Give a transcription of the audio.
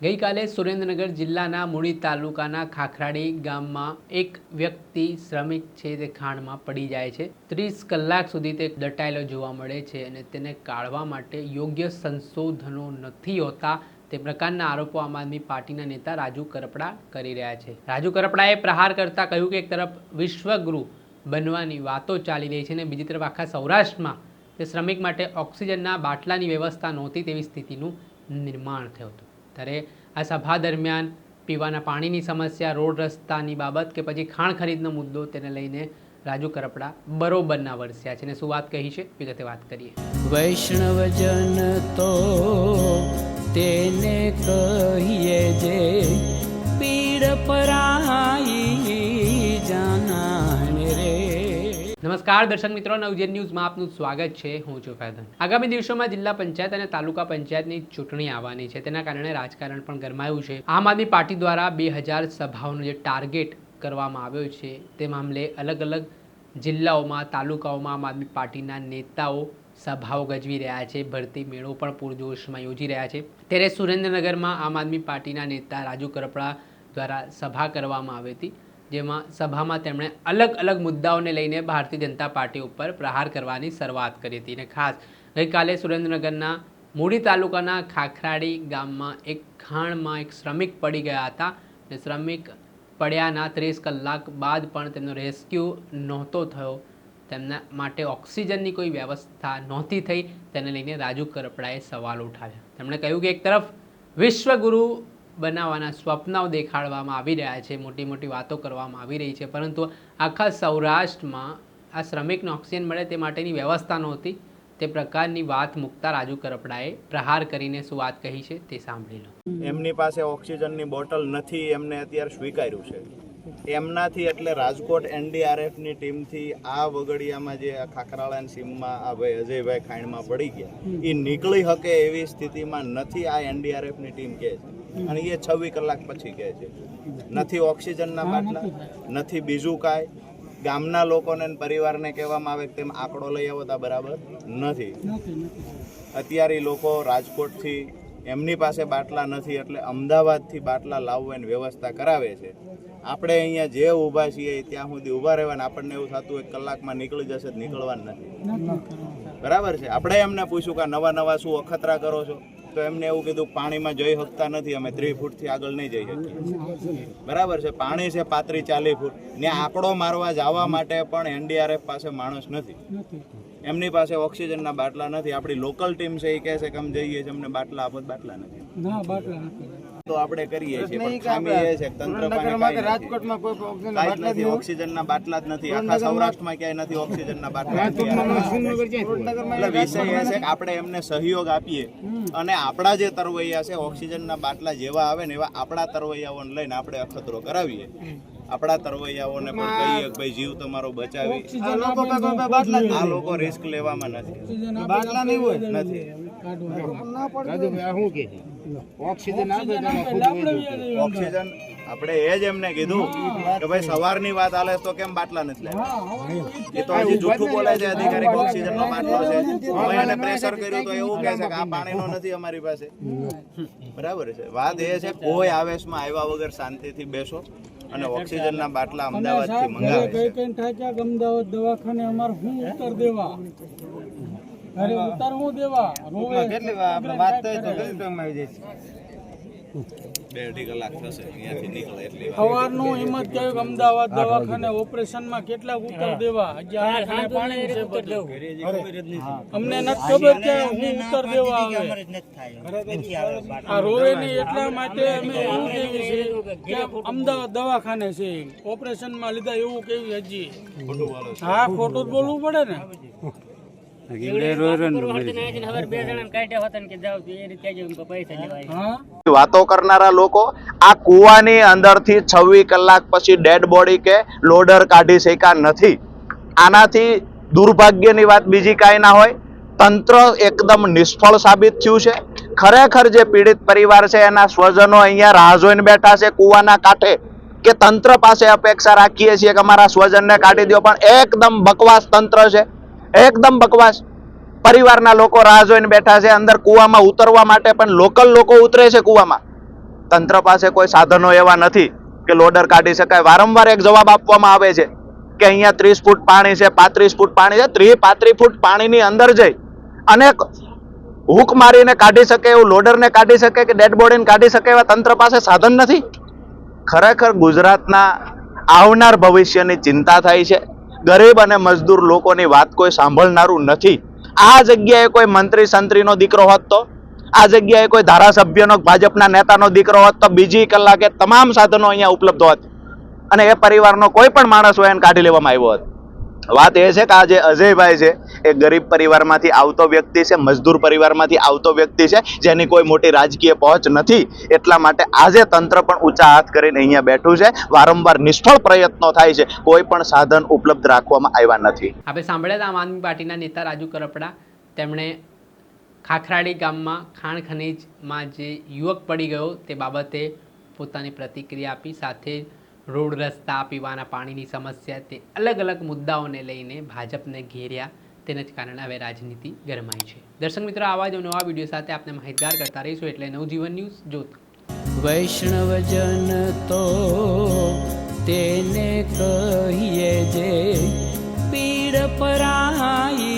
ગઈકાલે સુરેન્દ્રનગર જિલ્લાના મૂળી તાલુકાના ખાખરાડી ગામમાં એક વ્યક્તિ શ્રમિક છે તે ખાણમાં પડી જાય છે. ત્રીસ કલાક સુધી તે દટાયેલો જોવા મળે છે અને તેને કાઢવા માટે યોગ્ય સંશોધનો નથી હોતા તે પ્રકારના આરોપો આમ આદમી પાર્ટીના નેતા રાજુ કરપડા કરી રહ્યા છે. રાજુ કરપડાએ પ્રહાર કરતા કહ્યું કે એક તરફ વિશ્વગુરુ બનવાની વાતો ચાલી રહી છે અને બીજી તરફ આખા સૌરાષ્ટ્રમાં તે શ્રમિક માટે ઓક્સિજનના બાટલાની વ્યવસ્થા નહોતી તેવી સ્થિતિનું નિર્માણ થયું હતું. ત્યારે આ સભા દરમિયાન પીવાના પાણીની સમસ્યા, રોડ રસ્તાની બાબત કે પછી ખાણ ખરીદનો મુદ્દો તેને લઈને રાજુ કરપડા બરોબરના વરસ્યા છે. અને શું વાત કહી છે? વિગતે વાત કરીએ. વૈષ્ણવજન તો તેને કહીએ જે પીડ પરાઈ નમસ્કાર, દર્શક મિત્રો. નવજેન ન્યૂઝમાં આપનું સ્વાગત છે. હું છું ફેદન. આગામી દિવસોમાં જિલ્લા પંચાયત અને તાલુકા પંચાયતની ચૂંટણી આવવાની છે. તેના કારણે રાજકારણ પણ ગરમાયું છે. આમ આદમી પાર્ટી દ્વારા બે હજાર સભાઓનો જે ટાર્ગેટ કરવામાં આવ્યો છે, તે મામલે અલગ અલગ જિલ્લાઓમાં, તાલુકાઓમાં આમ આદમી પાર્ટીના નેતાઓ સભાઓ ગજવી રહ્યા છે. ભરતી મેળો પણ પૂરજોશમાં યોજી રહ્યા છે. ત્યારે સુરેન્દ્રનગરમાં આમ આદમી પાર્ટીના નેતા રાજુ કરપડા દ્વારા સભા કરવામાં આવી હતી. જેમાં સભામાં તેમણે અલગ અલગ મુદ્દાઓને લઈને ભારતીય જનતા પાર્ટી ઉપર પ્રહાર કરવાની શરૂઆત કરી હતી. અને ખાસ ગઈકાલે સુરેન્દ્રનગરના મૂડી તાલુકાના ખાખરાડી ગામમાં એક ખાણમાં એક શ્રમિક પડી ગયા હતા. અને શ્રમિક પડ્યાના ત્રીસ કલાક બાદ પણ તેમનો રેસ્ક્યુ નહોતો થયો. તેમના માટે ઓક્સિજનની કોઈ વ્યવસ્થા નહોતી થઈ. તેને લઈને રાજુ કરપડાએ સવાલ ઉઠાવ્યા. તેમણે કહ્યું કે એક તરફ વિશ્વગુરુ બનાવવાના સ્વપ્નાઓ દેખાડવામાં આવી રહ્યા છે, મોટી મોટી વાતો કરવામાં આવી રહી છે. પરંતુ આખા સૌરાષ્ટ્રમાં આ શ્રમિકને ઓક્સિજન મળે તે માટેની વ્યવસ્થા નહોતી. તે પ્રકારની વાત મૂકતા રાજુ કરપડાએ પ્રહાર કરીને શું વાત કહી છે તે સાંભળી લો. એમની પાસે ઓક્સિજનની બોટલ નથી, એમને અત્યારે સ્વીકાર્યું છે. એમનાથી એટલે રાજકોટ એનડીઆરએફની ટીમથી આ વગડિયામાં જે આ ખાખરાળાની સીમમાં આ ભાઈ અજયભાઈ ખાંડમાં પડી ગયા એ નીકળી શકે એવી સ્થિતિમાં નથી આ એનડીઆરએફની ટીમ કહે છે. અને એ છવ્વીસ કલાક પછી કહે છે. નથી ઓક્સિજનના બાટલા નથી. બીજું કાંઈ. ગામના લોકોને પરિવારને કહેવામાં આવે કે તેમ આંકડો લઈ આવો તો બરાબર નથી. અત્યારે લોકો રાજકોટથી એમની પાસે બાટલા નથી એટલે અમદાવાદથી બાટલા લાવવાની વ્યવસ્થા કરાવે છે. આપણે અહીંયા જે ઊભા છીએ ત્યાં સુધી ઊભા રહેવાના આપણને એવું થતું એક કલાકમાં નીકળી જશે નીકળવાનું નથી. બરાબર છે? આપણે એમને પૂછ્યું કે નવા નવા શું અખતરા કરો છો? તો એમને એવું કીધું, પાણીમાં જઈ શકતા નથી, અમે ત્રીસ ફૂટથી આગળ નહીં જઈ શકીએ. બરાબર છે? પાણી છે પાંત્રીસ ચાલીસ ફૂટ. ત્યાં આંકડો મારવા જવા માટે પણ એનડીઆરએફ પાસે માણસ નથી. એમની પાસે ઓક્સિજનના બાટલા નથી. આપણી લોકલ ટીમ છે એ કહે છે કે અમે જઈએ છીએ. અમને બાટલા આપો તો બાટલા નથી. તો આપણે કરીએ છીએ. પણ ખામી એ છે તંત્ર પાસે રાજકોટમાં કોઈ ઓક્સિજન બાટલા નથી. ઓક્સિજનના બાટલા જ નથી. આખા સૌરાષ્ટ્રમાં ક્યાંય નથી ઓક્સિજનના બાટલા. એટલે વિષય એ છે કે આપણે એમને સહયોગ આપીએ. અને આપણા જે તરવૈયા છે ઓક્સિજનના બાટલા જેવા આવે ને એવા આપણા તરવૈયાઓને લઈને આપણે અખતરો કરાવીએ. આપણા તરવૈયાઓને પણ કહીએ કે ભાઈ જીવ તમારો બચાવી. આ લોકો રિસ્ક લેવામાં નથી. નથી. ઓક્સિજન આપણે એ જ એમને કીધું કે ભાઈ સવારની વાત આલે તો કેમ બાટલા નથી લાવ્યા એ તો હજી જૂઠું બોલે છે અધિકારી કે ઓક્સિજનનો બાટલો છે. એને પ્રેશર કર્યું તો એવું કહે છે કે આ પાણીનો નથી અમારી પાસે. બરાબર છે. વાત એ છે કોઈ આવેશમાં આવ્યા વગર શાંતિથી બેસો. અને ઓક્સિજનના બાટલા અમદાવાદથી મંગાવે છે. અમદાવાદ દવાખાને અમારે શું ઉત્તર દેવા? અરે ઉત્તર હું દેવા વાત રોવે બે અઢી કલાક થશે. અહીંયાથી નીકળે એટલી સવારનું હિંમત થયું કે અમદાવાદ દવાખાને ઓપરેશનમાં કેટલાક ઉત્તર દેવા. અમને નથી ખબર કે હું ઉત્તર દેવા આવે. આ એટલા માટે અમે એવું કેવી છે કે અમદાવાદ દવાખાને છે. ઓપરેશનમાં લીધા એવું કેવી હજી. હા ખોટું જ બોલવું પડે ને. વાતો કરનારા લોકો આ કૂવાની અંદરથી છવ્વીસ કલાક પછી ડેડ બોડી કે લોડર કાઢી શક્યા નથી. આનાથી દુર્ભાગ્યની વાત બીજી કાંઈ ના હોય. તંત્ર એકદમ નિષ્ફળ સાબિત થયું છે. ખરેખર જે પીડિત પરિવાર છે એના સ્વજનો અહીંયા રાહ જોઈને બેઠા છે કૂવાના કાંઠે કે તંત્ર પાસે અપેક્ષા રાખીએ છીએ કે અમારા સ્વજનને કાઢી દો પણ એકદમ બકવાસ તંત્ર છે. એકદમ બકવાસ. પરિવારના લોકો રાહ જોઈને બેઠા છે, અંદર કૂવામાં ઉતરવા માટે પણ લોકલ લોકો ઉતરે છે કૂવામાં. તંત્ર પાસે કોઈ સાધનો એવા નથી કે લોડર કાઢી શકાય. વારંવાર એક જવાબ આપવામાં આવે છે કે અહીંયા ત્રીસ ફૂટ પાણી છે, પાંત્રીસ ફૂટ પાણી છે ત્રીસ પાંત્રીસ ફૂટ પાણીની અંદર જઈ અને હુક મારીને કાઢી શકે, એવું લોડરને કાઢી શકે કે ડેડ બોડીને કાઢી શકે એવા તંત્ર પાસે સાધન નથી. ખરેખર ગુજરાતના આવનાર ભવિષ્યની ચિંતા થાય છે. ગરીબ અને મજદૂર લોકોની વાત કોઈ સાંભળનારું નથી. આ જગ્યાએ કોઈ મંત્રી સંત્રીનો દીકરો હોત તો? આ જગ્યાએ કોઈ ધારાસભ્યનો ભાજપના નેતાનો દીકરો હોત તો બીજી કલાકે તમામ સાધનો અહીંયા ઉપલબ્ધ હોત. અને એ પરિવારનો કોઈ પણ માણસ હોય એને કાઢી લેવામાં આવ્યો હોત. વાત એ છે કે આ જે અજયભાઈ છે, એ ગરીબ પરિવારમાંથી આવતો વ્યક્તિ છે, મજદૂર પરિવારમાંથી આવતો વ્યક્તિ છે, જેની કોઈ મોટી રાજકીય પહોંચ નથી. એટલા માટે આજે તંત્ર પણ ઊંચા હાથ કરીને અહીંયા બેઠું છે. વારંવાર નિષ્ફળ પ્રયત્નો થાય છે. કોઈ પણ સાધન ઉપલબ્ધ રાખવામાં આવ્યા નથી. આપણે સાંભળ્યા આમ આદમી પાર્ટીના નેતા રાજુ કરપડા. તેમણે ખાખરાડી ગામમાં ખાણ ખનીજમાં જે યુવક પડી ગયો, તે બાબતે પોતાની પ્રતિક્રિયા આપી. સાથે રોડ રસ્તા પીવાના પાણીની સમસ્યા તે અલગ અલગ મુદ્દાઓને લઈને ભાજપને ઘેર્યા. તેને જ કારણે હવે રાજનીતિ ગરમાઈ છે. દર્શક મિત્રો, આવા જ નવા વીડિયો સાથે આપણે માહિતગાર કરતા રહીશું એટલે નવજીવન ન્યૂઝ જોતા વૈષ્ણવજન તો તેને કહીએ જે પીડ પરાઈ